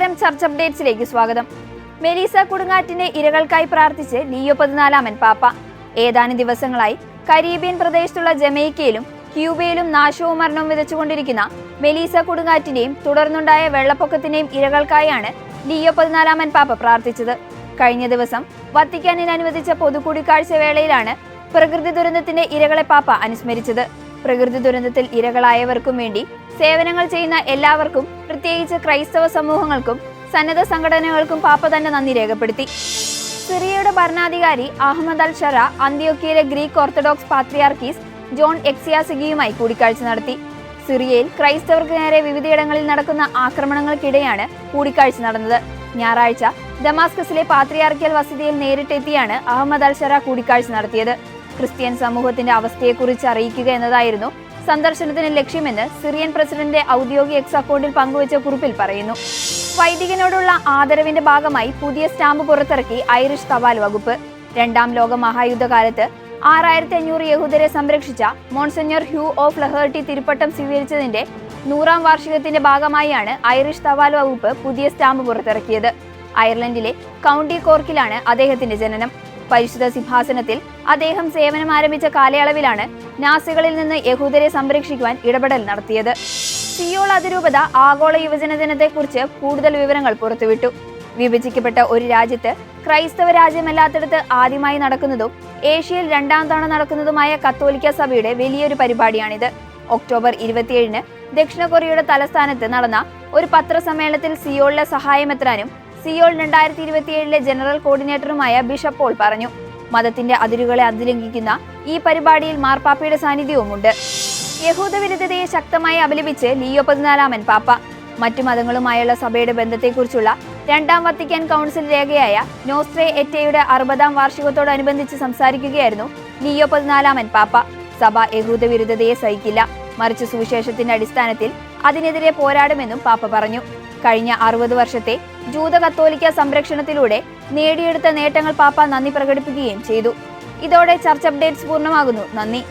Church അപ്ഡേറ്റ്സിലേക്ക് സ്വാഗതം. Melissa കൊടുങ്ങാറ്റിന്റെ ഇരകൾക്കായി പ്രാർത്ഥിച്ച് Leo പതിനാലാമൻ പാപ്പ. ഏതാനും ദിവസങ്ങളായി കരീബിയൻ പ്രദേശത്തുള്ള ജമൈക്കയിലും ക്യൂബയിലും നാശവും മരണവും വിതച്ചുകൊണ്ടിരിക്കുന്ന മെലീസ കൊടുങ്ങാറ്റിന്റെയും തുടർന്നുണ്ടായ വെള്ളപ്പൊക്കത്തിന്റെയും ഇരകൾക്കായാണ് ലിയോ പതിനാലാമൻ പാപ്പ പ്രാർത്ഥിച്ചത്. കഴിഞ്ഞ ദിവസം വത്തിക്കാനിൽ അനുവദിച്ച പൊതുകൂടിക്കാഴ്ച വേളയിലാണ് പ്രകൃതി ദുരന്തത്തിന്റെ ഇരകളെ പാപ്പ അനുസ്മരിച്ചത്. പ്രകൃതി ദുരന്തത്തിൽ ഇരകളായവർക്കും വേണ്ടി സേവനങ്ങൾ ചെയ്യുന്ന എല്ലാവർക്കും പ്രത്യേകിച്ച് ക്രൈസ്തവ സമൂഹങ്ങൾക്കും സന്നദ്ധ സംഘടനകൾക്കും പാപ്പ തന്നെ നന്ദി രേഖപ്പെടുത്തി. സിറിയയുടെ ഭരണാധികാരി അഹമ്മദ് അൽ ഷറ അന്ത്യോക്കിയയിലെ ഗ്രീക്ക് ഓർത്തഡോക്സ് പാത്രിയാർക്കീസ് ജോൺ എക്സിയാസിഗിയുമായി കൂടിക്കാഴ്ച നടത്തി. സിറിയയിൽ ക്രൈസ്തവർക്ക് നേരെ വിവിധയിടങ്ങളിൽ നടക്കുന്ന ആക്രമണങ്ങൾക്കിടെയാണ് കൂടിക്കാഴ്ച നടന്നത്. ഞായറാഴ്ച ദമാസ്കസിലെ പാത്രിയാർക്കിയൽ വസതിയിൽ നേരിട്ടെത്തിയാണ് അഹമ്മദ് അൽ ഷറ കൂടിക്കാഴ്ച നടത്തിയത്. ക്രിസ്ത്യൻ സമൂഹത്തിന്റെ അവസ്ഥയെക്കുറിച്ച് അറിയിക്കുക എന്നതായിരുന്നു സന്ദർശനത്തിന് ലക്ഷ്യമെന്ന് സിറിയൻ പ്രസിഡന്റ് ഔദ്യോഗിക എക്സ് അക്കൗണ്ടിൽ പങ്കുവച്ച കുറിപ്പിൽ പറയുന്നു. വൈദികനോടുള്ള ആദരവിന്റെ ഭാഗമായി പുതിയ സ്റ്റാമ്പ് പുറത്തിറക്കി ഐറിഷ് തപാൽ വകുപ്പ്. രണ്ടാം ലോക മഹായുദ്ധകാലത്ത് ആറായിരത്തി അഞ്ഞൂറ് യഹൂദരെ സംരക്ഷിച്ച മോൺസന്യർ ഹ്യൂ ഓഫ് ലഹേർട്ടി തിരുപ്പട്ടം സ്വീകരിച്ചതിന്റെ നൂറാം വാർഷികത്തിന്റെ ഭാഗമായാണ് ഐറിഷ് തപാൽ വകുപ്പ് പുതിയ സ്റ്റാമ്പ് പുറത്തിറക്കിയത്. അയർലൻഡിലെ കൗണ്ടി കോർക്കിലാണ് അദ്ദേഹത്തിന്റെ ജനനം. പരിശുദ്ധ സിംഹാസനത്തിൽ അദ്ദേഹം സേവനം ആരംഭിച്ച കാലയളവിലാണ് നാസികളിൽ നിന്ന് യഹൂദരെ സംരക്ഷിക്കുവാൻ ഇടപെടൽ നടത്തിയത്. സിയോൾ അതിരൂപത ആഗോള യുവജന ദിനത്തെക്കുറിച്ച് കൂടുതൽ വിവരങ്ങൾ പുറത്തുവിട്ടു. വിഭജിക്കപ്പെട്ട ഒരു രാജ്യത്ത് ക്രൈസ്തവ രാജ്യമല്ലാത്തിടത്ത് ആദ്യമായി നടക്കുന്നതും ഏഷ്യയിൽ രണ്ടാം തവണ നടക്കുന്നതുമായ കത്തോലിക്ക സഭയുടെ വലിയൊരു പരിപാടിയാണിത്. ഒക്ടോബർ ഇരുപത്തിയേഴിന് ദക്ഷിണ കൊറിയയുടെ തലസ്ഥാനത്ത് നടന്ന ഒരു പത്രസമ്മേളനത്തിൽ സിയോളിലെ സഹായമെത്രാനും സിയോൾ രണ്ടായിരത്തി ഇരുപത്തിയേഴിലെ ജനറൽ കോർഡിനേറ്ററുമായ ബിഷപ്പ് പോൾ പറഞ്ഞു മതത്തിന്റെ അതിരുകളെ അതിലംഘിക്കുന്ന ഈ പരിപാടിയിൽ മാർപ്പാപ്പയുടെ സാന്നിധ്യവുമുണ്ട്. യഹൂദവിരുദ്ധതയെ ശക്തമായി അപലപിച്ച് ലിയോ പതിനാലാമൻ പാപ്പ. മറ്റു മതങ്ങളുമായുള്ള സഭയുടെ ബന്ധത്തെക്കുറിച്ചുള്ള രണ്ടാം വത്തിക്കാൻ കൗൺസിൽ രേഖയായ നോസ്ട്രേ എറ്റയുടെ അറുപതാം വാർഷികത്തോടനുബന്ധിച്ച് സംസാരിക്കുകയായിരുന്നു ലിയോ പതിനാലാമൻ പാപ്പ. സഭ യഹൂദവിരുദ്ധതയെ സഹിക്കില്ല. മറിച്ച് സുവിശേഷത്തിന്റെ അടിസ്ഥാനത്തിൽ അതിനെതിരെ പോരാടുമെന്നും പാപ്പ പറഞ്ഞു. കഴിഞ്ഞ അറുപത് വർഷത്തെ ജൂത കത്തോലിക്ക സംരക്ഷണത്തിലൂടെ നേടിയെടുത്ത നേട്ടങ്ങൾ പാപ്പ നന്ദി പ്രകടിപ്പിക്കുകയും ചെയ്തു. ഇതോടെ ചർച്ച് അപ്ഡേറ്റ്സ് പൂർണമാകുന്നു. നന്ദി.